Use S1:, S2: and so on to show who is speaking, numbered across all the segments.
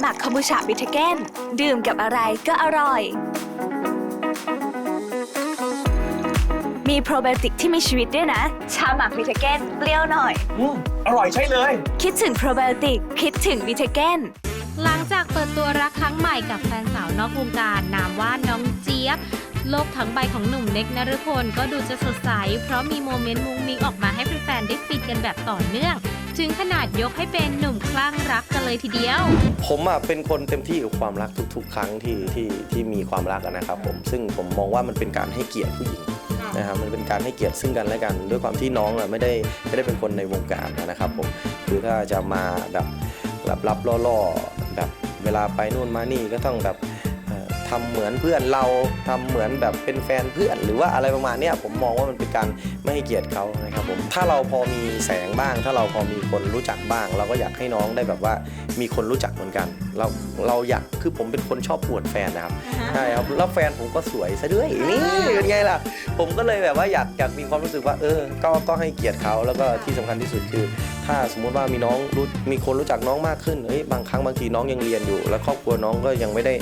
S1: หมักคอมบูชาบิทเกนดื่มกับอะไรก็อร่อย มีโปรไบโอติกที่มีชีวิตด้วยนะ ชาหมักบิทเกนเปรี้ยวหน่อย
S2: อืมอร่อยใช่เลย
S1: คิดถึงโปรไบโอติก คิดถึงบิทเกน
S3: หลังจากเปิดตัวรักครั้งใหม่กับแฟนสาวนอกวงการนามว่าน้องเจี๊ยบ โลกทั้งใบของหนุ่มเน็กนฤพลก็ดูจะสดใส เพราะมีโมเมนต์มุ้งมิ้งออกมาให้แฟนๆได้ฟินกันแบบต่อเนื่อง ถึงขนาดยกให้เป็นหนุ่มคลั่งรักกันเลยทีเดียว
S4: ผมอะเป็นคนเต็มที่กับความรักทุก ๆ ครั้งที่ที่ที่มีความรักอะนะครับผมซึ่งผมมองว่ามันเป็นการให้เกียรติผู้หญิงนะครับมันเป็นการให้เกียรติซึ่งกันและกัน ด้วยความที่น้องอะไม่ได้ไม่ได้เป็นคนในวงการนะครับผมคือถ้าจะมาแบบรับรับๆล่อๆแบบเวลาไปนู่นมานี่ก็ต้องแบบเอ่อ ทำเหมือนเพื่อนเราทำเหมือนแบบเป็นแฟนเพื่อน หรือว่าอะไรประมาณเนี้ยผมมองว่ามันเป็นการไม่ให้เกียรติเขานะครับผมถ้าเราพอมีแสงบ้าง ถ้าเราพอมีคนรู้จักบ้าง เราก็อยากให้น้องได้แบบว่ามีคนรู้จักเหมือนกัน เราเราอยากคือผมเป็นคนชอบปวดแฟนนะครับใช่ครับแล้วแฟนผมก็สวยซะด้วยนี่เป็นไงล่ะ ผมก็เลยแบบว่าอยากอยากมีความรู้สึกว่าเออ ก็ก็ให้เกียรติเขาแล้วก็ที่สำคัญที่สุดคือ ถ้าสมมุติว่ามีน้องรู้มีคนรู้จักน้องมากขึ้นเฮ้ยบางครั้งบางทีน้องยังเรียนอยู่ แล้วครอบครัวน้องก็ยังไม่ได้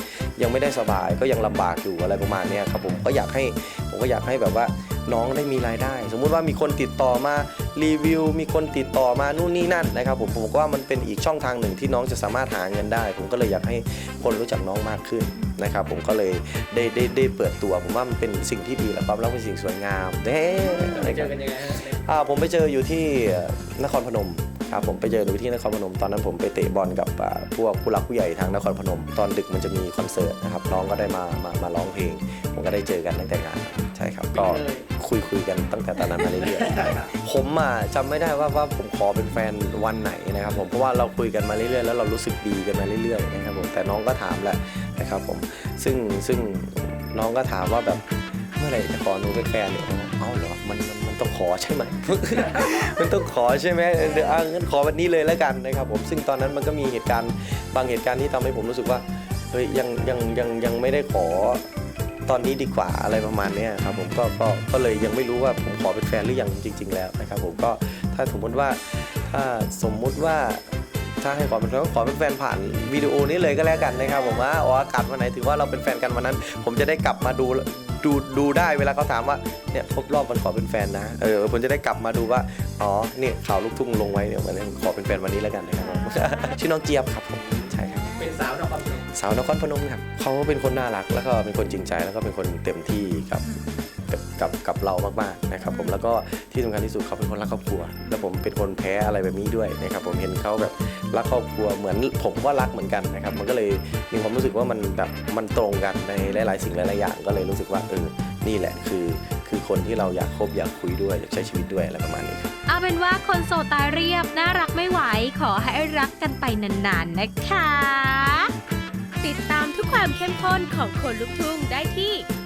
S4: ยังไม่ได้สบายก็ยังลำบากอยู่อะไรประมาณเนี้ยครับผมก็อยากให้ผมก็อยากให้แบบว่าน้องได้มีรายได้ สมมุติว่ามีคนติดต่อมารีวิว มีคนติดต่อมานู่นนี่นั่นนะครับผมผมก็ว่ามันเป็นอีกช่องทางหนึ่งที่น้องจะสามารถหาเงินได้ ผมก็เลยอยากให้คนรู้จักน้องมากขึ้นนะครับผมก็เลยได้ได้ได้เปิดตัว ผมว่ามันเป็นสิ่งที่ดีและความรักเป็นสิ่งสวยงามเด้
S2: เจอกันยังไงฮะ
S4: อ่าผมไปเจออยู่ที่นครพนม ครับผมไปเจออยู่ที่นครพนมตอนนั้นผมไปเตะบอลกับอ่าพวกผู้หลักผู้ใหญ่ทางนครพนม ตอนดึกมันจะมีคอนเสิร์ตนะครับน้องก็ได้มามามาร้องเพลง ผมก็ได้เจอกันตั้งแต่งานใช่ครับก็คุยคุยกันตั้งแต่ตอนนั้นมาเรื่อยๆผมอะจำไม่ได้ว่าว่าผมขอเป็นแฟนวันไหนนะครับผมเพราะว่าเราคุยกันมาเรื่อยๆแล้วเรารู้สึกดีกันมาเรื่อยๆนะครับผมแต่น้องก็ถามแหละนะครับผมซึ่งซึ่งน้องก็ถามว่าแบบเมื่อไหร่จะขอหนูเป็นแฟนเนี่ยเอ้าเหรอมันมันมันต้อง ขอใช่ไหม มันต้องขอใช่ไหมเดี๋ยวอะงั้นขอวันนี้เลยแล้วกันนะครับผมซึ่งตอนนั้นมันก็มีเหตุการณ์บางเหตุการณ์ที่ทำให้ผมรู้สึกว่าเฮ้ยยังยังยังยังไม่ได้ขอตอนนี้ดีกว่าอะไรประมาณเนี้ยครับผมก็ก็ก็เลยยังไม่รู้ว่าผมขอเป็นแฟนหรือยังจริง ๆ แล้วนะครับผมก็ถ้าสมมติว่าถ้าสมมุติว่า ถ้าให้ขอเป็นแฟนก็ขอเป็นแฟนผ่านวิดีโอนี้เลยก็แล้วกันนะครับผมว่าอ๋ออากาศวันไหนถือว่าเราเป็นแฟนกันวันนั้น ผมจะได้กลับมาดู ดูดูได้เวลาเขาถามว่าเนี่ยครบรอบวันขอเป็นแฟนนะเออผมจะได้กลับมาดูว่าอ๋อเนี่ยข่าวลูกทุ่งลงไว้เนี่ยวันนี้ขอเป็นแฟนวันนี้แล้วกันนะครับผมชื่อน้องเจี๊ยบครับผมใช่ครับ
S2: เป็นสาวนครพนม
S4: สาวนครพนมครับเขาเป็นคนน่ารักแล้วก็เป็นคนจริงใจแล้วก็เป็นคนเต็มที่กับกับ กับกับเรามากๆนะครับผมแล้วก็ที่สำคัญที่สุดเขาเป็นคนรักครอบครัว แล้วผมเป็นคนแพ้อะไรแบบนี้ด้วยนะครับผมเห็นเขาแบบรักครอบครัวเหมือนผมก็รักเหมือนกันนะครับมันก็เลยมีความรู้สึกว่ามันแบบมันตรงกันในหลาย ๆ สิ่งหลายๆอย่างก็เลยรู้สึกว่าเออนี่แหละคือคือคนที่เราอยากคบอยากคุยด้วยอยากใช้ชีวิตด้วยอะไรประมาณนี้ครับ
S3: เอาเป็นว่าคนโสดตายเรียบน่ารักไม่ไหวขอให้รักกันไปนานๆนะคะ ติดตามทุกความเข้มข้นของคนลุกทุ่งได้ที่